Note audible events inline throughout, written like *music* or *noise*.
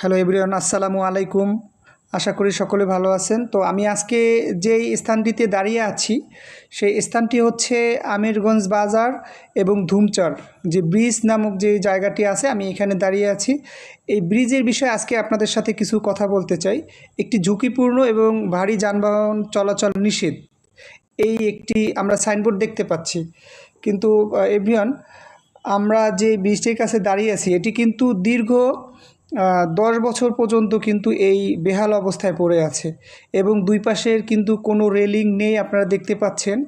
Hello everyone, আসসালামু আলাইকুম। আশা করি সকলে ভালো আছেন। তো আমি আজকে যেই স্থানটিতে দাঁড়িয়ে আছি, সেই স্থানটি হচ্ছে আমিরগঞ্জ বাজার এবং ধুমচর। যে ব্রিজ নামক যে জায়গাটি আছে, আমি এখানে দাঁড়িয়ে আছি। এই ব্রিজের বিষয়ে আজকে আপনাদের সাথে কিছু কথা বলতে চাই। একটি ঝুঁকিপূর্ণ এবং ভারী যানবাহন চলাচল নিষেধ। এই একটি আমরা সাইনবোর্ড দেখতে পাচ্ছি। কিন্তু এভরিওয়ান, আমরা যে ব্রিজটির কাছে দাঁড়িয়ে আছি, এটি কিন্তু দীর্ঘ দশ বছর পর্যন্ত কিন্তু এই বেহাল অবস্থায় পড়ে আছে এবং দুই পাশের কিন্তু কোনো রেলিং নেই আপনারা দেখতে পাচ্ছেন।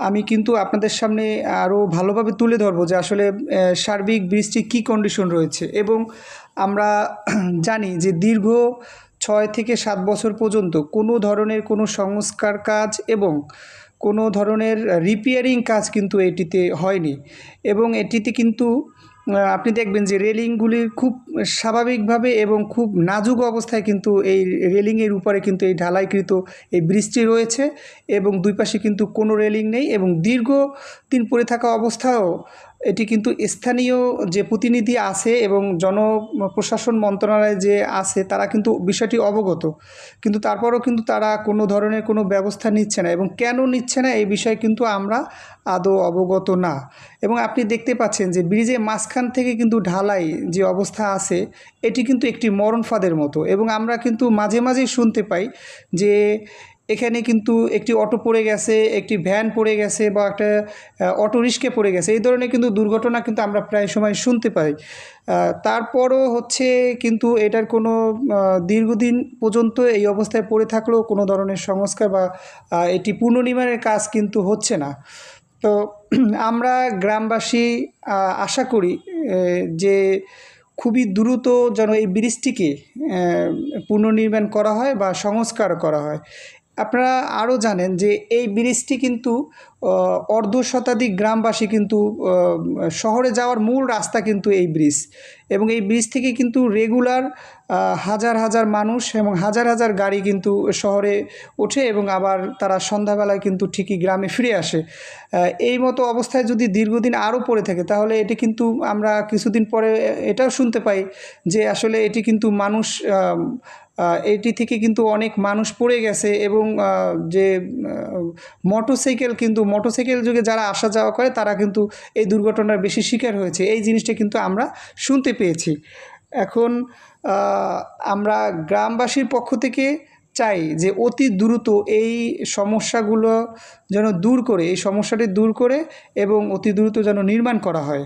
আমি কিন্তু আপনাদের সামনে আরও ভালোভাবে তুলে ধরবো যে আসলে সার্বিক বৃষ্টি কী কন্ডিশন রয়েছে এবং আমরা *clears throat* জানি যে দীর্ঘ ছয় থেকে সাত বছর পর্যন্ত কোনো ধরনের কোনো সংস্কার কাজ এবং কোনো ধরনের রিপেয়ারিং কাজ কিন্তু এটিতে হয়নি এবং এটিতে কিন্তু আপনি দেখবেন যে রেলিংগুলি খুব স্বাভাবিকভাবে এবং খুব নাজুক অবস্থায় কিন্তু এই রেলিংয়ের উপরে কিন্তু এই ঢালাইকৃত এই বৃষ্টি রয়েছে এবং দুই পাশে কিন্তু কোনো রেলিং নেই এবং দীর্ঘ দিন পড়ে থাকা অবস্থাও এটি কিন্তু স্থানীয় যে প্রতিনিধি আছে এবং জনপ্রশাসন মন্ত্রণালয়ে যে আছে, তারা কিন্তু বিষয়টি অবগত। কিন্তু তারপরও কিন্তু তারা কোনো ধরনের কোনো ব্যবস্থা নিচ্ছে না এবং কেন নিচ্ছে না, এই বিষয়ে কিন্তু আমরা আদৌ অবগত না। এবং আপনি দেখতে পাচ্ছেন যে ব্রিজের মাঝখান থেকে কিন্তু ঢালাই যে অবস্থা আছে, এটি কিন্তু একটি মরণ ফাঁদের মতো। এবং আমরা কিন্তু মাঝে মাঝেই শুনতে পাই যে এখানে কিন্তু একটি অটো পড়ে গেছে, একটি ভ্যান পড়ে গেছে বা একটা অটো রিস্কে পড়ে গেছে। এই ধরনের কিন্তু দুর্ঘটনা কিন্তু আমরা প্রায় সময় শুনতে পাই। তারপরও হচ্ছে কিন্তু এটার কোনো দীর্ঘদিন পর্যন্ত এই অবস্থায় পড়ে থাকলেও কোনো ধরনের সংস্কার বা এটি পুনর্নির্মাণের কাজ কিন্তু হচ্ছে না। তো *clears throat* আমরা গ্রামবাসী আশা করি যে খুবই দ্রুত যেন এই ব্রিজটিকে পুনর্নির্মাণ করা হয় বা সংস্কার করা হয়। আপনারা আরও জানেন যে এই ব্রিজটি কিন্তু অর্ধ শতাধিক গ্রামবাসী কিন্তু শহরে যাওয়ার মূল রাস্তা কিন্তু এই ব্রিজ। এবং এই ব্রিজ থেকে কিন্তু রেগুলার হাজার হাজার মানুষ এবং হাজার হাজার গাড়ি কিন্তু শহরে ওঠে এবং আবার তারা সন্ধ্যাবেলায় কিন্তু ঠিকই গ্রামে ফিরে আসে। এই মতো অবস্থায় যদি দীর্ঘদিন আরও পড়ে থাকে, তাহলে এটি কিন্তু আমরা কিছুদিন পরে এটাও শুনতে পাই যে আসলে এটি কিন্তু মানুষ এটি থেকে কিন্তু অনেক মানুষ পড়ে গেছে এবং যে মোটরসাইকেল কিন্তু মোটরসাইকেল যুগে যারা আসা যাওয়া করে, তারা কিন্তু এই দুর্ঘটনার বেশি শিকার হয়েছে। এই জিনিসটা কিন্তু আমরা শুনতে পেয়েছি। এখন আমরা গ্রামবাসীর পক্ষ থেকে চাই যে অতি দ্রুত এই সমস্যাগুলো যেন দূর করে, এই সমস্যাটি দূর করে এবং অতি দ্রুত যেন নির্মাণ করা হয়।